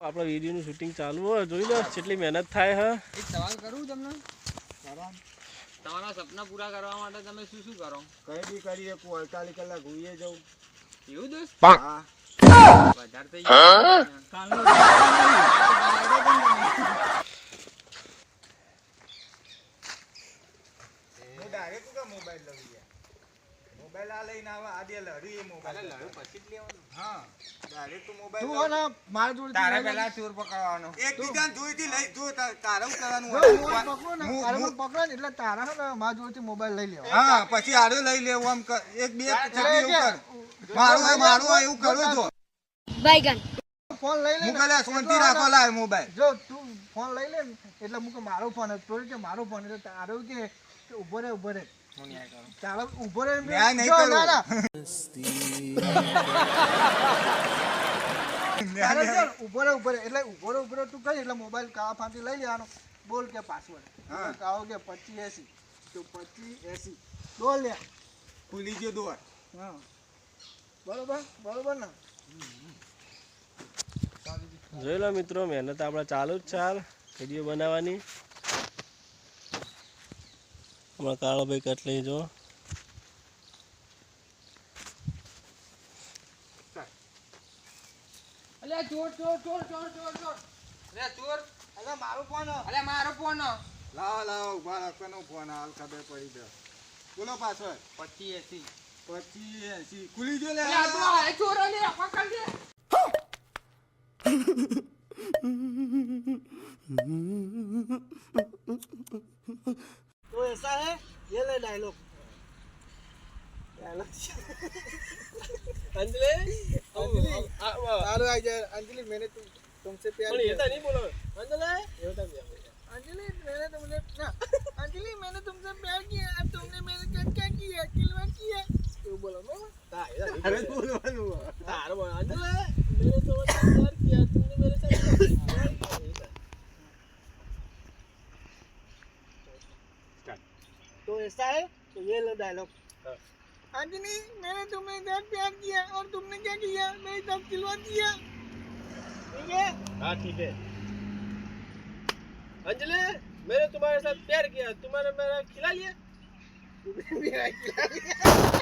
આપણો વિડીયોનું શૂટિંગ ચાલુ હોય જોઈ લો કેટલી મહેનત થાય હા. એક સવાલ કરું તમને? તમારા સપના પૂરા કરવા માટે તમે શું શું કરો? કઈ બી કરીએ શકું અડતાલીસ કલાક હુઈએ જવું. એવું દોસ્ત? હા. વધારે થઈ ગયું હું? ડાયરેક્ટ કે મોબાઈલ લઉં મોબાઈલ આ લઈને આવે. આ લડ્યું એ મોબાઈલ પછી જ લેવાનું. હા. ડાયરેક્ટ તો તું ને મારા જોડે તારે પેલા ચોર પકડવાનો. એક બીજાને જોઈતી લઈ જો તારે હું કરવાનું હું પકડું ને હું- તારે હું- મને પકડે ને એટલે તારા ને મારા જોડેથી મોબાઈલ લઈ લેવાનો. હા પછી આડો લઈ લેવું આમ એક બે એવું મારું મારું હોય એવું કરું જો Baigan. ફોન લઈ લે હું શાંતિ રાખો લાય મોબાઈલ જો તું ફોન લઈ લે ને એટલે હું કે મારો ફોન હતો કે મારો ફોન એટલે તારો કે ઊભો રે ઊભો રે. ચાલો ઊભો રે એમ કે, ન્યાય નહીં જો, ના, ના. ઊભો રે ઊભો રે એટલે ઊભો રે ઊભો રે તું કહી એટલે મોબાઈલ કાવા ફાંથી લઈ લેવાનો. બોલ કે પાસવર્ડ કાવો કે પચી એસી. તો પચીસ એસી. બોલ લે ખુલી ગયો દોર હા. બરોબર બરોબર ને? જોઈ લો મિત્રો મહેનત આપણે ચાલુ જ ચાલ વીડિયો બનાવવાની. હમણાં કાળોભાઈ કટ લઈ જો અલ્યા ચોર ચોર ચોર ચોર ચોર ચોર. અરે ચોર. અરે મારો ફોન અલે મારો ફોન લાવો લાવો ઊભા રાખો ફોન? હાલ ખબર પડી દે બોલો પાછો પછી એસી પછી એસી ખુલી ગયો લે. ચોર અલે પકડ લે. तो ऐसा है ये ले डायलॉग अंजलि अंजलि तारो आ जाए अंजलि मैंने तुम तुमसे प्यार किया ये नहीं बोलो अंजलि ये होता प्यार अंजलि मैंने तुमसे ना अंजलि मैंने तुमसे प्यार किया अब तुमने मेरे साथ क्या किया किलवा किया क्यों बोलो ना तारे बोलो तारे बोलो अंजलि मैंने तुमसे प्यार किया तुमने तो ऐसा है तो ये लो डायलॉग हाँ। अंजलि मैंने तुम्हें दर्द प्यार किया और तुमने क्या किया? मेरी दर्द खिलवा दिया। ठीक है? हाँ ठीक है। अंजलि मैंने तुम्हारे साथ प्यार किया तुम्हारे मेरा खिला लिया। तुमने मेरा खिला दिया